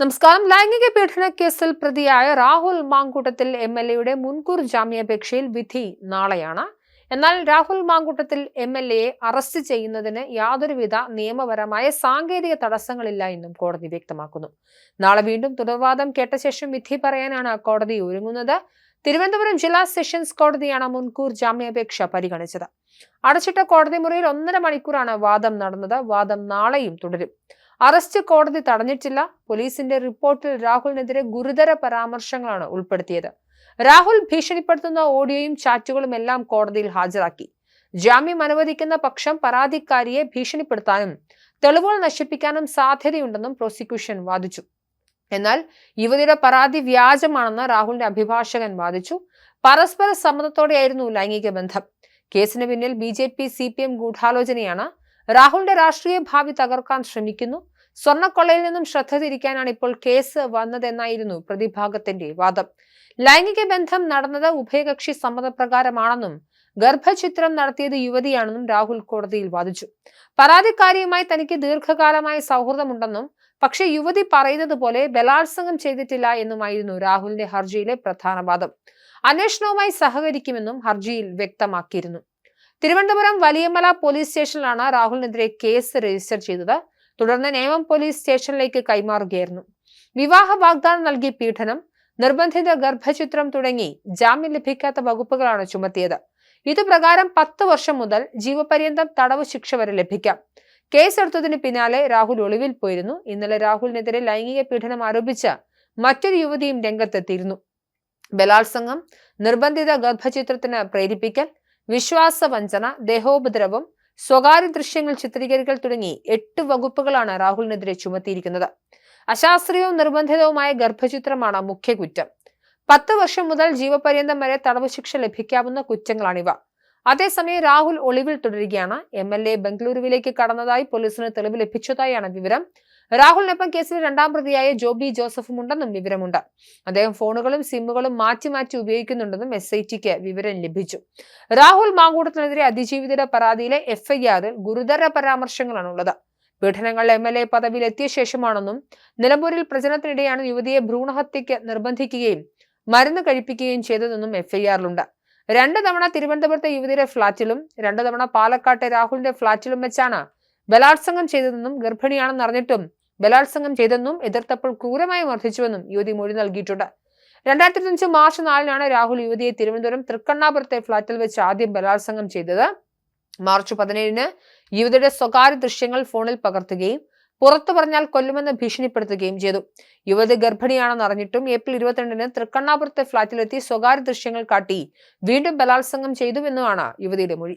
നമസ്കാരം. ലൈംഗിക പീഡന കേസിൽ പ്രതിയായ രാഹുൽ മാങ്കൂട്ടത്തിൽ എം എൽ എയുടെ മുൻകൂർ ജാമ്യാപേക്ഷയിൽ വിധി നാളെയാണ്. എന്നാൽ രാഹുൽ മാങ്കൂട്ടത്തിൽ എം എൽ എയെ അറസ്റ്റ് ചെയ്യുന്നതിന് യാതൊരുവിധ നിയമപരമായ സാങ്കേതിക തടസ്സങ്ങളില്ല എന്നും കോടതി വ്യക്തമാക്കുന്നു. നാളെ വീണ്ടും തുടർവാദം കേട്ട ശേഷം വിധി പറയാനാണ് കോടതി ഒരുങ്ങുന്നത്. തിരുവനന്തപുരം ജില്ലാ സെഷൻസ് കോടതിയാണ് മുൻകൂർ ജാമ്യാപേക്ഷ പരിഗണിച്ചത്. അടച്ചിട്ട കോടതി മുറിയിൽ ഒന്നര മണിക്കൂറാണ് വാദം നടന്നത്. വാദം നാളെയും തുടരും. അറസ്റ്റ് കോടതി തടഞ്ഞിട്ടില്ല. പോലീസിന്റെ റിപ്പോർട്ടിൽ രാഹുലിനെതിരെ ഗുരുതര പരാമർശങ്ങളാണ് ഉൾപ്പെടുത്തിയത്. രാഹുൽ ഭീഷണിപ്പെടുത്തുന്ന ഓഡിയോയും ചാറ്റുകളും എല്ലാം കോടതിയിൽ ഹാജരാക്കി. ജാമ്യം അനുവദിക്കുന്ന പക്ഷം പരാതിക്കാരിയെ ഭീഷണിപ്പെടുത്താനും തെളിവുകൾ നശിപ്പിക്കാനും സാധ്യതയുണ്ടെന്നും പ്രോസിക്യൂഷൻ വാദിച്ചു. എന്നാൽ യുവതിയുടെ പരാതി വ്യാജമാണെന്ന് രാഹുലിന്റെ അഭിഭാഷകൻ വാദിച്ചു. പരസ്പര സമ്മതത്തോടെയായിരുന്നു ലൈംഗിക ബന്ധം. കേസിന് പിന്നിൽ B J P C P M ഗൂഢാലോചനയാണ് രാഹുലിന്റെ രാഷ്ട്രീയ ഭാവി തകർക്കാൻ ശ്രമിക്കുന്നു. സ്വർണക്കൊള്ളയിൽ നിന്നും ശ്രദ്ധ തിരിക്കാനാണ് ഇപ്പോൾ കേസ് വന്നതെന്നായിരുന്നു പ്രതിഭാഗത്തിന്റെ വാദം. ലൈംഗിക ബന്ധം നടന്നത് ഉഭയകക്ഷി സമ്മതപ്രകാരമാണെന്നും ഗർഭചിത്രം നടത്തിയത് യുവതിയാണെന്നും രാഹുൽ കോടതിയിൽ വാദിച്ചു. പരാതിക്കാരിയുമായി തനിക്ക് ദീർഘകാലമായ സൗഹൃദമുണ്ടെന്നും പക്ഷെ യുവതി പറയുന്നത് പോലെ ബലാത്സംഗം ചെയ്തിട്ടില്ല എന്നുമായിരുന്നു രാഹുലിന്റെ ഹർജിയിലെ പ്രധാന വാദം. അന്വേഷണവുമായി സഹകരിക്കുമെന്നും ഹർജിയിൽ വ്യക്തമാക്കിയിരുന്നു. തിരുവനന്തപുരം വലിയമല പോലീസ് സ്റ്റേഷനിലാണ് രാഹുലിനെതിരെ കേസ് രജിസ്റ്റർ ചെയ്തത്. തുടർന്ന് നേമം പോലീസ് സ്റ്റേഷനിലേക്ക് കൈമാറുകയായിരുന്നു. വിവാഹ വാഗ്ദാനം നൽകി പീഡനം നിർബന്ധിത ഗർഭചിത്രം തുടങ്ങി ജാമ്യം ലഭിക്കാത്ത വകുപ്പുകളാണ് ചുമത്തിയത്. ഇതുപ്രകാരം പത്ത് വർഷം മുതൽ ജീവപര്യന്തം തടവ് ശിക്ഷ വരെ ലഭിക്കാം. കേസെടുത്തതിന് പിന്നാലെ രാഹുൽ ഒളിവിൽ പോയിരുന്നു. ഇന്നലെ രാഹുലിനെതിരെ ലൈംഗിക പീഡനം ആരോപിച്ച മറ്റൊരു യുവതിയും രംഗത്തെത്തിയിരുന്നു. ബലാത്സംഗം നിർബന്ധിത ഗർഭചിത്രത്തിന് പ്രേരിപ്പിക്കൽ വിശ്വാസവഞ്ചന ദേഹോപദ്രവം സ്വകാര്യ ദൃശ്യങ്ങൾ ചിത്രീകരിക്കൽ തുടങ്ങി എട്ട് വകുപ്പുകളാണ് രാഹുലിനെതിരെ ചുമത്തിയിരിക്കുന്നത്. അശാസ്ത്രീയവും നിർബന്ധിതവുമായ ഗർഭചിത്രമാണ് മുഖ്യ കുറ്റം. പത്ത് വർഷം മുതൽ ജീവപര്യന്തം വരെ തടവ് ശിക്ഷ ലഭിക്കാവുന്ന കുറ്റങ്ങളാണിവ. അതേസമയം രാഹുൽ ഒളിവിൽ തുടരുകയാണ്. എം എൽ എ ബംഗളൂരുവിലേക്ക് കടന്നതായി പോലീസിന് തെളിവ് ലഭിച്ചതായാണ് വിവരം. രാഹുലിനൊപ്പം കേസിൽ രണ്ടാം പ്രതിയായ ജോബി ജോസഫും ഉണ്ടെന്നും വിവരമുണ്ട്. അദ്ദേഹം ഫോണുകളും സിമ്മുകളും മാറ്റി മാറ്റി ഉപയോഗിക്കുന്നുണ്ടെന്നും എസ് ഐ ടിക്ക് വിവരം ലഭിച്ചു. രാഹുൽ മാങ്കൂട്ടത്തിനെതിരെ അതിജീവിതയുടെ പരാതിയിലെ എഫ്ഐആറിൽ ഗുരുതര പരാമർശങ്ങളാണ് ഉള്ളത് പീഡനങ്ങൾ എം എൽ എ പദവിയിൽ എത്തിയ ശേഷമാണെന്നും നിലമ്പൂരിൽ പ്രചരണത്തിനിടെയാണ് യുവതിയെ ഭ്രൂണഹത്യയ്ക്ക് നിർബന്ധിക്കുകയും മരുന്ന് കഴിപ്പിക്കുകയും ചെയ്തതെന്നും എഫ്ഐആറിലുണ്ട് രണ്ട് തവണ തിരുവനന്തപുരത്തെ യുവതിയുടെ ഫ്ളാറ്റിലും രണ്ടു തവണ പാലക്കാട്ടെ രാഹുലിന്റെ ഫ്ളാറ്റിലും വെച്ചാണ് ബലാത്സംഗം ചെയ്തതെന്നും ഗർഭിണിയാണെന്ന് അറിഞ്ഞിട്ടും ബലാത്സംഗം ചെയ്തെന്നും എതിർത്തപ്പോൾ ക്രൂരമായി മർദ്ദിച്ചുവെന്നും യുവതി മൊഴി നൽകിയിട്ടുണ്ട്. രണ്ടായിരത്തി അഞ്ച് മാർച്ച് നാലിനാണ് രാഹുൽ യുവതിയെ തിരുവനന്തപുരം തൃക്കണ്ണാപുരത്തെ ഫ്ളാറ്റിൽ വെച്ച് ആദ്യം ബലാത്സംഗം ചെയ്തത്. മാർച്ച് പതിനേഴിന് യുവതിയുടെ സ്വകാര്യ ദൃശ്യങ്ങൾ ഫോണിൽ പകർത്തുകയും പുറത്തു പറഞ്ഞാൽ കൊല്ലുമെന്ന് ഭീഷണിപ്പെടുത്തുകയും ചെയ്തു. യുവതി ഗർഭിണിയാണെന്ന് അറിഞ്ഞിട്ടും ഏപ്രിൽ ഇരുപത്തിരണ്ടിന് തൃക്കണ്ണാപുരത്തെ ഫ്ളാറ്റിലെത്തി സ്വകാര്യ ദൃശ്യങ്ങൾ കാട്ടി വീണ്ടും ബലാത്സംഗം ചെയ്തുവെന്നുമാണ് യുവതിയുടെ മൊഴി.